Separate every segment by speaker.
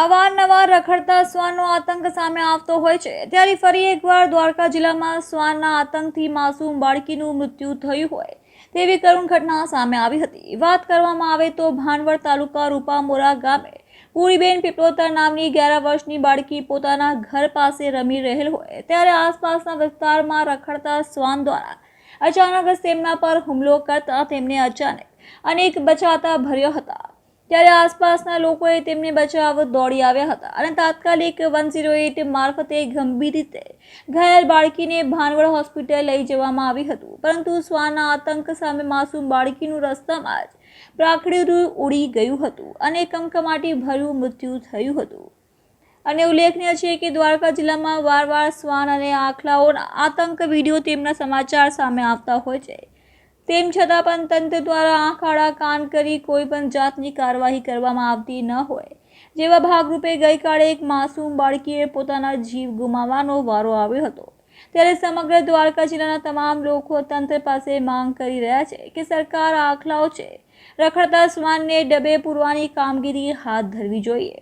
Speaker 1: અવારનવાર રખડતા શ્વાનનો આતંક સામે આવતો હોય છે. ત્યારે ફરી એકવાર દ્વારકા જિલ્લામાં શ્વાનના આતંકથી માસૂમ બાળકીનું મૃત્યુ થયું હોય તેવી કરુણ ઘટના સામે આવી હતી. વાત કરવામાં આવે તો ભાનવડ તાલુકા રૂપામોરા ગામે પૂરીબેન પીપળોતર નામની અગિયાર વર્ષની બાળકી પોતાના ઘર પાસે રમી રહેલ હોય. ત્યારે આસપાસના વિસ્તારમાં રખડતા શ્વાન દ્વારા અચાનક જ તેમના પર હુમલો કરતા તેમને અચાનક અનેક બચાતા ભર્યો હતા. ત્યારે આસપાસના લોકોએ તેમને બચાવ દોડી આવ્યા હતા અને તાત્કાલિક વન ઝીરો એટ મારફતે ગંભીર રીતે ઘાયલ બાળકીને ભાનવડ હોસ્પિટલ લઈ જવામાં આવી હતું. પરંતુ શ્વાના આતંક સામે માસૂમ બાળકીનું રસ્તામાં જ પ્રાકડ્યું ઉડી ગયું હતું અને કમકમાટી ભર્યું મૃત્યુ થયું હતું. અને ઉલ્લેખનીય છે કે દ્વારકા જિલ્લામાં વારવાર શ્વાન અને આખલાઓના આતંક વીડિયો તેમના સમાચાર સામે આવતા હોય છે. તેમ છતાં પણ તંત્ર દ્વારા આંખ આડા કાન કરી કોઈ પણ જાતની કાર્યવાહી કરવામાં આવતી ન હોય. જેવા ભાગરૂપે ગઈકાલે એક માસૂમ બાળકીએ પોતાના જીવ ગુમાવવાનો વારો આવ્યો હતો. ત્યારે સમગ્ર દ્વારકા જિલ્લાના તમામ લોકો તંત્ર પાસે માંગ કરી રહ્યા છે કે સરકાર આખલાઓ છે. રખડતા શ્વાનને ડબે પૂરવાની કામગીરી હાથ ધરવી જોઈએ.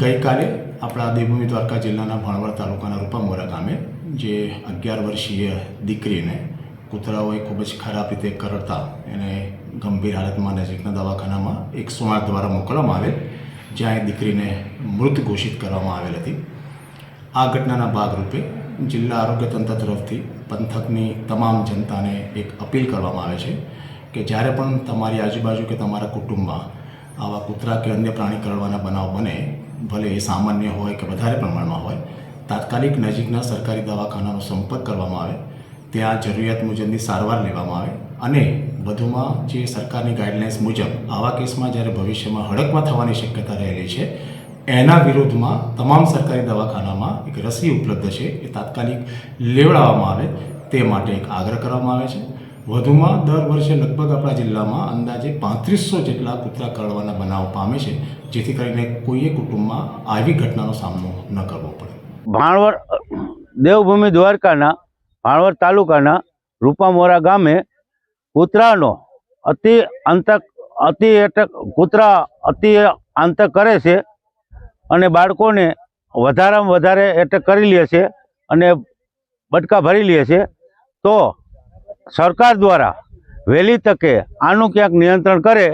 Speaker 2: ગઈકાલે આપણા દેવભૂમિ દ્વારકા જિલ્લાના ભાણવડ તાલુકાના રૂપામોરા ગામે જે અગિયાર વર્ષીય દીકરીને કૂતરાઓએ ખૂબ જ ખરાબ રીતે કરડતા એને ગંભીર હાલતમાં નજીકના દવાખાનામાં એકસો આઠ દ્વારા મોકલવામાં આવેલ, જ્યાં એ દીકરીને મૃત ઘોષિત કરવામાં આવેલ હતી. આ ઘટનાના ભાગરૂપે જિલ્લા આરોગ્ય તંત્ર તરફથી પંથકની તમામ જનતાને એક અપીલ કરવામાં આવે છે કે જ્યારે પણ તમારી આજુબાજુ કે તમારા કુટુંબમાં આવા કૂતરા કે અન્ય પ્રાણી કરડવાના બનાવ બને, ભલે એ સામાન્ય હોય કે વધારે પ્રમાણમાં હોય, તાત્કાલિક નજીકના સરકારી દવાખાનાનો સંપર્ક કરવામાં આવે ત્યાં જરૂરિયાત મુજબની સારવાર લેવામાં આવે અને વધુમાં જે સરકારની ગાઈડલાઇન્સ મુજબ આવા કેસમાં જ્યારે ભવિષ્યમાં હડકવા થવાની શક્યતા રહેલી છે, એના વિરોધમાં તમામ સરકારી દવાખાનામાં એક રસી ઉપલબ્ધ છે, એ તાત્કાલિક લેવડાવવામાં આવે તે માટે એક આગ્રહ કરવામાં આવે છે. વધુમાં દર વર્ષે લગભગ આપણા જિલ્લામાં અંદાજે પાંત્રીસો જેટલા કૂતરા કરડવાના બનાવ પામે છે, જેથી કરીને કોઈએ કુટુંબમાં આવી ઘટનાનો સામનો ન કરવો પડે.
Speaker 3: ભાણવડ દેવભૂમિ દ્વારકાના ભાણવડ તાલુકાના રૂપામોરા ગામે કૂતરાનો અતિ અંતક, અતિ એટક કૂતરા અતિ આંતક કરે છે અને બાળકોને વધારામાં વધારે એટક કરી લે છે અને બટકા ભરી લે છે. તો સરકાર દ્વારા વહેલી તકે આનું ક્યાંક નિયંત્રણ કરે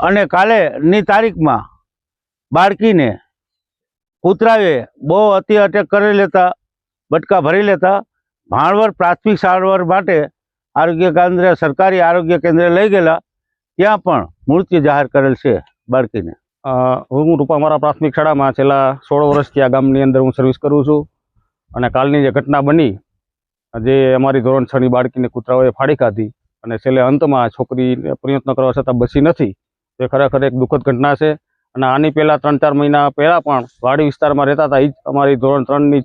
Speaker 3: અને કાલેની તારીખમાં બાળકીને કૂતરાએ બહુ અતિ અટેક કરી લેતા બટકા ભરી લેતા ભાણવડ પ્રાથમિક સારવાર માટે આરોગ્ય કેન્દ્ર, સરકારી આરોગ્ય કેન્દ્રે લઈ ગયેલા. ત્યાં પણ મૃત્યુ જાહેર કરેલ છે બાળકીને.
Speaker 4: હું હું રૂપામારા પ્રાથમિક શાળામાં છેલ્લા સોળ વર્ષથી આ ગામની અંદર હું સર્વિસ કરું છું. અને કાલની જે ઘટના બની, જે અમારી ધોરણ છની બાળકીને કૂતરાઓએ ફાડી ખાધી અને છેલ્લે અંતમાં છોકરીને પ્રયત્ન કરવા છતાં બચી નથી, તે ખરેખર એક દુઃખદ ઘટના છે. અને આની પહેલાં ત્રણ ચાર મહિના પહેલાં પણ વાડી વિસ્તારમાં રહેતા હતા. એ જ અમારી ધોરણ ત્રણની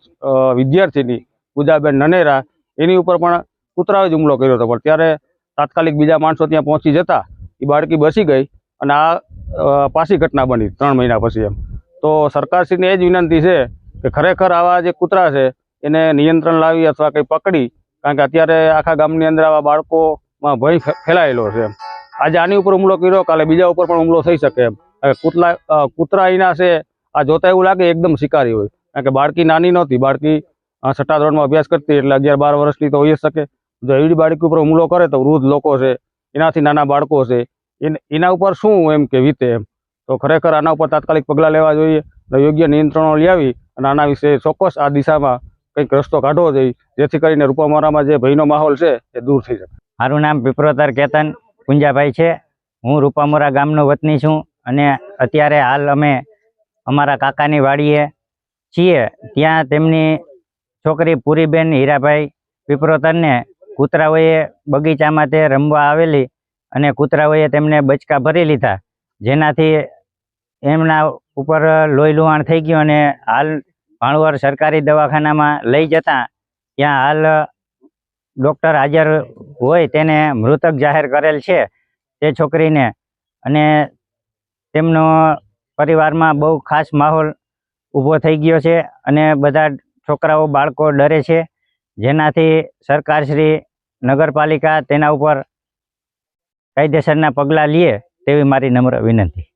Speaker 4: વિદ્યાર્થીની પૂજાબેન નનેરા, એની ઉપર પણ કૂતરાએ જ હુમલો કર્યો હતો. પણ ત્યારે તાત્કાલિક બીજા માણસો ત્યાં પહોંચી જતા એ બાળકી બસી ગઈ અને આ પાછી ઘટના બની ત્રણ મહિના પછી એમ. તો સરકારશ્રીને એ જ વિનંતી છે કે ખરેખર આવા જે કૂતરા છે, એને નિયંત્રણ લાવી અથવા કંઈ પકડી, કારણ કે અત્યારે આખા ગામની અંદર આવા બાળકોમાં ભય ફેલાયેલો છે આજે આની ઉપર હુમલો કર્યો, કાલે બીજા ઉપર પણ હુમલો થઈ શકે એમ. કારણ કે કૂતરા એના છે, આ જોતા એવું લાગે એકદમ શિકારી હોય. કારણ કે બાળકી નાની નહોતી. બાળકી છઠ્ઠા ધોરણમાં અભ્યાસ કરતી એટલે અગિયાર બાર વર્ષની તો હોઈ જ શકે. જો એવી બાળકી ઉપર હુમલો કરે તો વૃદ્ધ લોકો છે, એનાથી નાના બાળકો છે, એના ઉપર શું એમ કે વીતે એમ? તો ખરેખર આના ઉપર તાત્કાલિક પગલાં લેવા જોઈએ અને યોગ્ય નિયંત્રણો લાવી અને આના વિશે ચોક્કસ આ દિશામાં કંઈક રસ્તો કાઢવો જોઈએ, જેથી કરીને રૂપામારામાં જે ભયનો માહોલ છે, એ દૂર થઈ શકે.
Speaker 5: મારું નામ પીપરોતર કેતન પુંજાભાઈ છે. હું રૂપામોરા ગામનો વતની છું. અને અત્યારે હાલ અમે અમારા કાકાની વાડીએ છીએ. ત્યાં તેમની છોકરી પૂરીબેન હીરાભાઈ પીપરોતરને કૂતરાઓએ બગીચામાં તે રમવા આવેલી અને કૂતરાઓએ તેમને બચકા ભરી લીધા, જેનાથી એમના ઉપર લોહી લુહાણ થઈ ગયું અને હાલ ભાણવર સરકારી દવાખાનામાં લઈ જતા ત્યાં હાલ ડૉક્ટર હાજર હોય તેને મૃતક જાહેર કરેલ છે તે છોકરીને. અને તેમનો પરિવારમાં બહુ ખાસ માહોલ ઊભો થઈ ગયો છે અને બધા છોકરાઓ, બાળકો ડરે છે. જેનાથી સરકારશ્રી નગરપાલિકા તેના ઉપર કાયદેસરના પગલાં લે તેવી મારી નમ્ર વિનંતી.